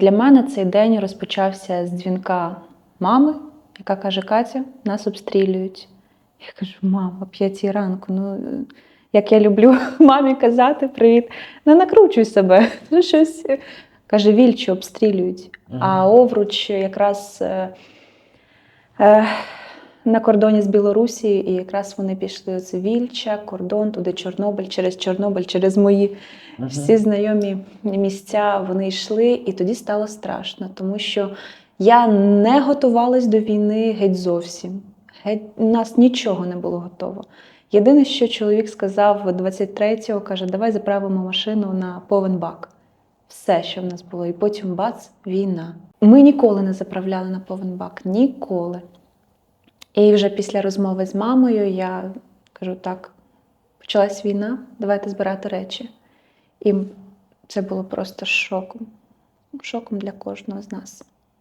для мене цей день розпочався з дзвінка мами, яка каже: Катя, нас обстрілюють. Я кажу, мама, п'ятій ранку. Ну, як я люблю мамі казати привіт, не накручуй себе. Ну, щось. Каже, вільчу обстрілюють. А Овруч якраз е, е, на кордоні з Білорусі, і якраз вони пішли оце Вільча, кордон, туди Чорнобиль, через Чорнобиль, через мої всі знайомі місця вони йшли, і тоді стало страшно, тому що я не готувалась до війни геть зовсім. Геть, у нас нічого не було готово. Єдине, що чоловік сказав 23-го, каже, давай заправимо машину на повен бак. Все, що в нас було. І потім бац, війна. Ми ніколи не заправляли на повен бак. Ніколи. І вже після розмови з мамою я кажу: так, почалась війна, давайте збирати речі. І це було просто шоком. Шоком для кожного з нас.